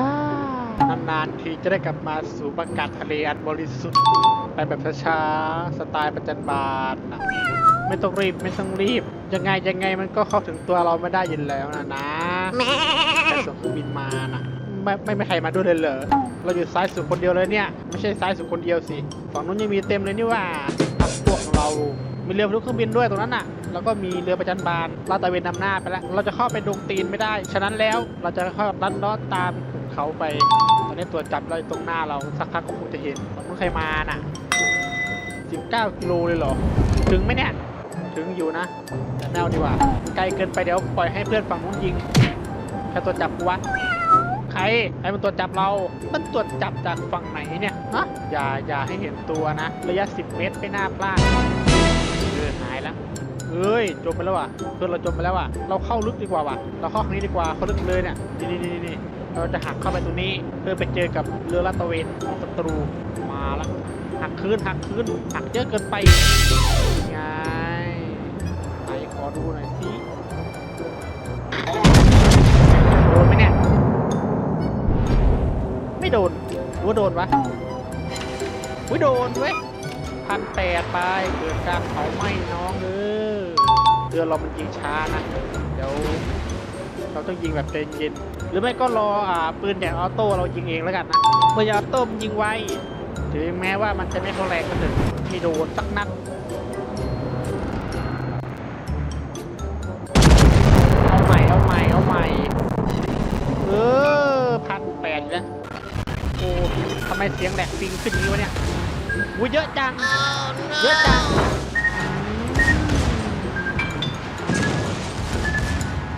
านานๆทีจะได้กลับมาสู่อากาศทะเลอันบริสุทธิ์ไปแบบช้าๆสไตล์ประจันบานนะไม่ต้องรีบไม่ต้องรีบ ยังไงยังไงมันก็เข้าถึงตัวเราไม่ได้ยินแล้วนะนะแค่ส่งเครื่องบินมานะไม่ไม่ไม่ใครมาด้วยเลยเหรอเราอยู่ซ้ายสุดคนเดียวเลยเนี่ยไม่ใช่ซ้ายสุดคนเดียวสิฝั่งนู้นยังมีเต็มเลยนี่ว่าพัวกของเรามีเรือบรรทุกเครื่องบินด้วยตรงนั้นน่ะ แล้วก็มีเรือประจันบานลาดตะเวนนำหน้าไปแล้ว เราจะเข้าไปดงตีนไม่ได้ ฉะนั้นแล้วเราจะเข้าลัดเลาะตาม เขาไป ตอนนี้ตัวจจับเราตรงหน้าเราสักพักก็คงจะเห็นฝั่งนู้นใครมาน่ะ 19กิโลเลยเหรอ ถึงไหมเนี่ย ถึงอยู่นะแต่แนวดีกว่า ไกลเกินไปเดี๋ยวปล่อยให้เพื่อนฝั่งนู้นยิงใครตัวจจับกูวะใครใครมันตรวจจับเรา มันตรวจจับจากฝั่งไหนเนี่ยฮะอย่าอย่าให้เห็นตัวนะ ระยะ 10 เมตรไม่น่าพลาดเออหายแล้ว เอ้ยจมไปแล้วว่ะเพื่อนเราจมไปแล้วว่ะเราเข้าลึกดีกว่าว่ะเราเข้าทางนี้ดีกว่าเขาลึกเลยเนี่ยนี่นี่นี่เราจะหักเข้าไปตรงนี้เพื่อไปเจอกับเรือลาดตระเวนของศัตรูมาแล้วหักคืนหักคืนหักเยอะเกินไปไงไหนขอดูหน่อยสิโดนไหมเนี่ยไม่โดนหรือว่าโดนวะอุ้ยโดนเว้ยพันแปดไปเกิดการเผาไหม้น้องเออ เรือเรามันยิงช้านะเดี๋ยวเราต้องยิงแบบใจเย็นหรือไม่ก็รออ่าปืนอย่างออโต้เรายิงเองแล้วกันนะปืนอออโต้มยิงไวถึงแม้ว่ามันจะไม่เข้าแรงก็เถอะไม่โดนสักนัดเอาใหม่เอาใหม่เอาใหม่เออพันแปดแล้วโอ้ทำไมเสียงแหลกปิงขึ้นอย่างนี้วะเนี่ยอุ้ยเยอะจังเยอะจัง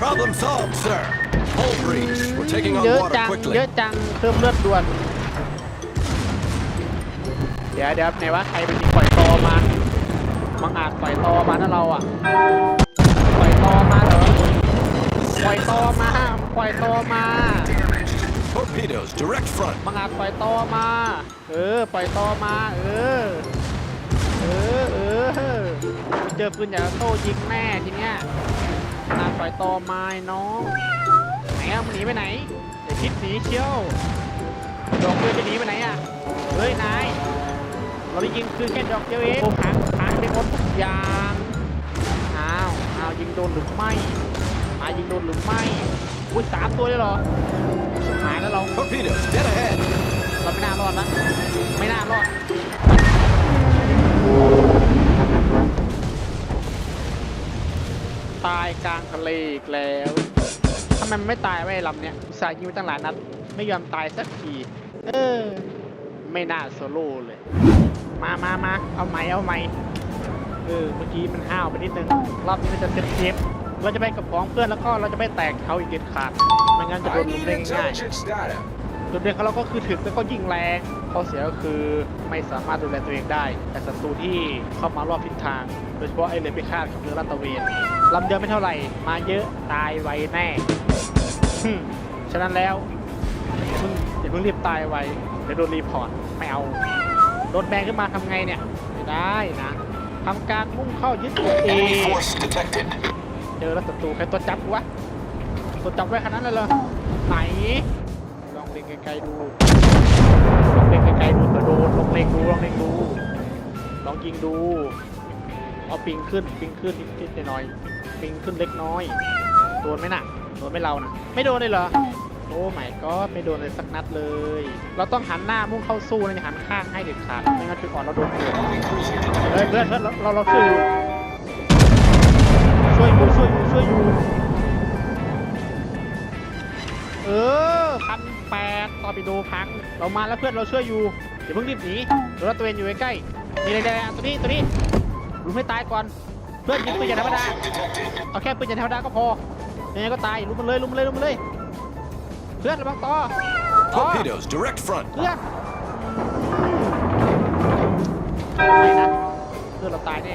Problem solved, sir. Hull breach. We're taking on เยอะ water จัง quickly. เยอะจังเพิ่มเลือดด่วน เดี๋ยวเดี๋ยวไหนว่าใครเป็นที่ปล่อยตอมามังอาจปล่อยตอมานะเราอะ ปล่อยตอมาเหรอ ปล่อยตอมา ปล่อยตอมา Torpedoes, direct front. มังอาจปล่อยตอมา เออ ปล่อยตอมา เออ เออ เออ เจอปืนใหญ่ออโต้ยิงแน่ทีเนี้ยมังอาจ ปล่อยตอมาไอ้น้องไหนอะมันหนีไปไหนอย่าคิดหนีเชียวดอกเดียวจะหนีไปไหนอะเฮ้ยนายเราได้ยิงคือแค่ดอกเดียวเองโอ้พังพังไปหมดทุกอย่างอ้าวอ้าวยิงโดนหรือไม่มายิงโดนหรือไม่อุ้ยสามตัวเลยเหรอสุดท้ายแล้วเรา Torpedoes, dead ahead. เราไม่น่ารอดละไม่น่ารอด ตายกลางทะเลอีกแล้วทำไมมันไม่ตายไว้ไอ้ลำเนี้ยอุตส่าห์ยิงไปตั้งหลายนัด ไม่ยอมตายสักที เออ ไม่น่าโซโล่เลย มามามาเอาไหมเอาไหมเออ เมื่อกี้มันห้าวไปนิดนึง รอบนี้มันจะเซฟเซฟเราจะไปกับของเพื่อนแล้วก็เราจะไม่แตกเขาอีกเด็ดขาด ไม่งั้นจะโดนลุมเล่นง่าย data. จุดเด่นของเราก็คือถึกแล้วก็ยิงแรงข้อเสียก็คือไม่สามารถดูแลตัวเองได้ แต่ศัตรูที่เข้ามารอบทิศทาง โดยเฉพาะไอเรือพิฆาตกับเรือลาดตระเวนลำเดียวไม่เท่าไหร่ มาเยอะตายไวแน่ฮึ่มฉะนั้นแล้วอย่าเพิ่งอย่าเพิ่งรีบตายไวเดี๋ยวโดนรีพอร์ตไม่เอาโดนแบนขึ้นมาทำไงเนี่ยไม่ได้นะทำการมุ่งเข้ายึดตัวเอง detected. เจอแล้วศัตรูใครตัวจับกูวะตัวจับไว้ขนาดนั้นเลยเหรอไหนลองเล็ง ไกลๆดูลองเล็งไกลๆดูเผื่อโดนลองเล็งดูลองเล็งดูลองยิงดูเอาปิงขึ้นปิงขึ้นนิดๆหน่อยๆปิงขึ้นเล็กน้อย โดนไหมน่ะโดนไหม่เราน่ะไม่โดนเลยเหรอโอ้ไม่ก็ไม่โดนเลยสักนัดเลย เราต้องหันหน้ามุ่งเข้าสู้นะอย่าหันข้างให้เด็ดขาดไม่งั้นจุดอ่อนเราโดนเกิดเฮ้ยเพื่อนเพื่อนเราเราเราช่วยอยู่ช่วยอยู่ช่วยอยู่ช่วยอยู่เออพัน แปดตอร์ปิโดพัง เรามาแล้วเพื่อนเราช่วยอยู่เดี๋ยวเพิ่งรีบหนีเดี๋ยวเราตระเวนอยู่ใกล้ๆนี่เลยๆตัวนี้ตัวนี้รู้ไม่ตายก่อน เพื่อนยิงปืนอย่างธรรมดาเอาแค่ปืนอย่างธรรมดาก็พอยังไงก็ตายลุมมันเลยลุมมันเลยลุมมันเลย เพื่อนระวังต่อต่อ Torpedoes, direct front. เพื่อนไม่นะเพื่อนเราตายแน่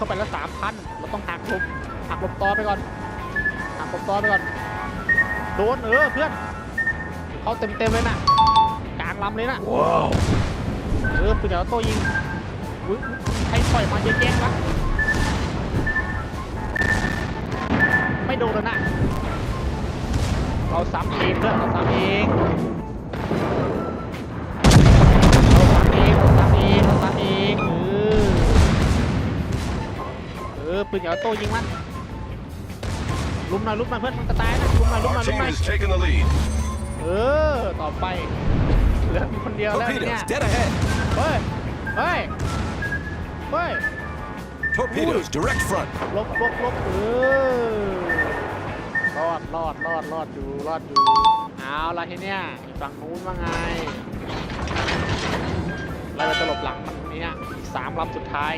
เข้าไปแล้วสามพันเราต้องหักลบหักลบต่อไปก่อนหักลบต่อไปก่อน โดนเออเพื่อน เขาเต็มเต็มเลยนะกลางลำเลยนะว้าวเออปืนเดี๋ยวตัวยิงอุ้ยใครปล่อยมาเยอะแยะวะไม่โดนแล้วนะเราซ้ำเองเพื่อนเราซ้ำเอง ออปืนเหยาโต้ยิงมันลุมหน่อยลุมหน่อยเพื่อนมันจะตายนะลุมหน่อยลุมหน่อย Our ลุม team หน่อย is taking the lead. เออต่อไปเหลือคนเดียวแล้วเนี่ย Torpedoes, dead ahead. เฮ้ยเฮ้ยเฮ้ย Torpedoes, direct front. ลบลบลบเออรอดรอดรอดรอดอยู่รอดอยู่เอาละทีเนี้ยอีกฝั่งนู้นว่าไงเราจะหลบหลังมันเนี้ยอีกสามลำสุดท้าย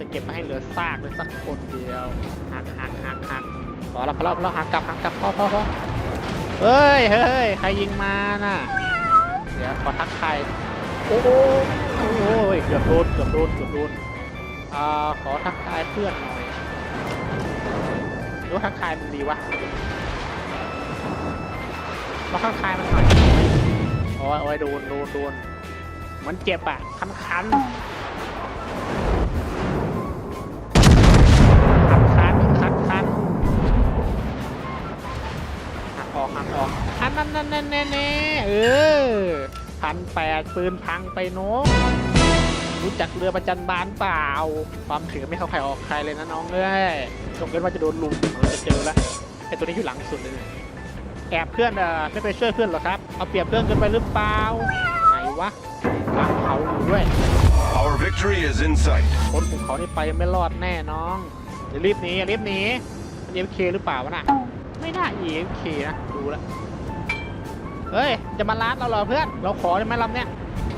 จะเก็บมาให้เหลือซากเลยสักคนเดียวหักหักหักหักพอแล้วพอแล้วพอแล้วหักกลับหักกลับพอพอพอเฮ้ยเฮ้ยใครยิงมาน่ะเดี๋ยวขอทักทายโอ้โหโอ้โหเกือบโดนเกือบโดนเกือบโดนอ่าขอทักทายเพื่อนหน่อยรู้ทักทายมันดีวะมาทักทายมันหน่อยโอ้ยโอ้ยโดนโดนโดนมันเจ็บอะคันคัน ออกหักออกอันนั้นนั่นนั่นแน่แน่เออพันแปดปืนพังไปโน้องรู้จักเรือประจันบานเปล่า ความถือไม่เข้าใครออกใครเลยนะน้องเอ้ยยกเว้นว่าจะโดนลุมเราจะเจอแล้วไอ้ตัวนี้อยู่หลังสุดเลยเนี่ยแอบเพื่อนเอ่อไม่ไปช่วยเพื่อนเหรอครับ เอาเปรียบเพื่อนเกินไปหรือเปล่าไหนวะหลังเขาอยู่ด้วย Our victory is in sight. คนของเขานี่ไปไม่รอดแน่น้องอย่ารีบหนีอย่ารีบหนีมันเอฟเคหรือเปล่าวะน่ะ ไม่น่าเอฟเคนะดูแล้วเฮ้ย จะมาล้านเราเหรอเพื่อน เราขอได้ไหมลำเนี้ย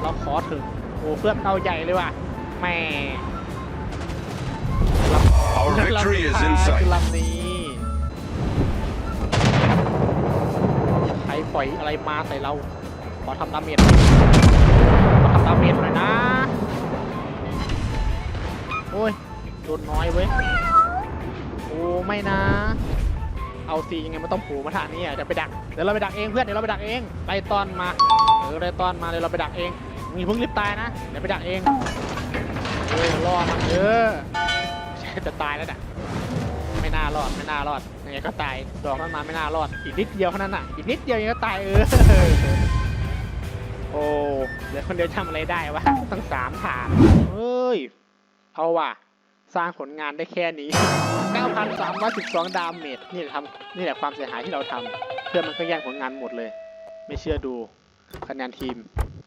เราขอถึง โอ้เพื่อนเอาใหญ่เลยว่ะแหม่ Our ลำ victory is สุด in ท้ายคือ sight. ลำนี้ใครปล่อยอะไรมาใส่เรา ขอทำดาเมจขอทำดาเมจหน่อยนะ โอ้ย โดนน้อยเว้ย โอ้ ไม่นะ เอาซียังไงมันต้องผูมาทานี้อะเดี๋ยวไปดักเดี๋ยวเราไปดักเองเพื่อนเดี๋ยวเราไปดักเองไลตอนมาเออไลตอนมาเดี๋ยวเราไปดักเองมีเพิ่งรีบตายนะเดี๋ยวไปดักเองเออรอดมันเออจะตายแล้วน่ะไม่น่ารอดไม่น่ารอดยังไงก็ตายดอกนั้นมาไม่น่ารอดอีกนิดเดียวเท่านั้นน่ะอีกนิดเดียวยังไงก็ตายเออโอ้เดี๋ยวคนเดียวทำอะไรได้วะตั้งสามฐานเฮ้ยเอาว่ะ สร้างผลงานได้แค่นี้ 9,312 ดาเมจนี่แหละทำนี่แหละความเสียหายที่เราทำเพื่อนมันก็แย่งผลงานหมดเลย ไม่เชื่อดูคะแนนทีม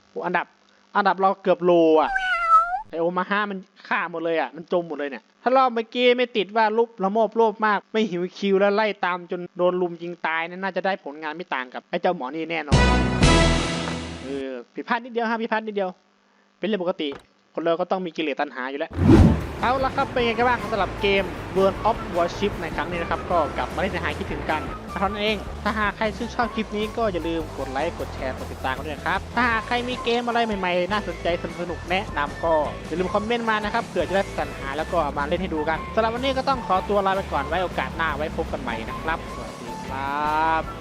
โอ้อันดับ อันดับเราเกือบโลอะไอโอมาห้ามันฆ่าหมดเลยอะ มันจมหมดเลยเนี่ย ถ้ารอบเมื่อกี้ไม่ติดว่าลุบละโมบโลภมาก ไม่หิวคิวแล้วไล่ตามจนโดนลุมยิงตายนี่ยน่าจะได้ผลงานไม่ต่างกับไอ้เจ้าหมอนี่แน่นอนเออผิดพลาดนิดเดียวฮะผิดพลาดนิดเดียว เป็นเรื่องปกติ คนเราก็ต้องมีกิเลสตัณหาอยู่แล้ว เอาละครับเป็นไงกันบ้างสำหรับเกม World of Warship ในครั้งนี้นะครับ ก็กลับมาเล่นในหายคิดถึงกันเท่านั้นเอง ถ้าหากใครชื่นชอบคลิปนี้ก็อย่าลืมกดไลค์ กดแชร์ กดติดตามกันด้วยครับ ถ้าหากใครมีเกมอะไรใหม่ๆ น่าสนใจสนุกแนะนำก็ อย่าลืมคอมเมนต์มานะครับเผื่อจะได้สรรหาแล้วก็มาเล่นให้ดูกันสำหรับวันนี้ก็ต้องขอตัวลาไปก่อนไว้โอกาสหน้าไว้พบกันใหม่นะครับ สวัสดีครับ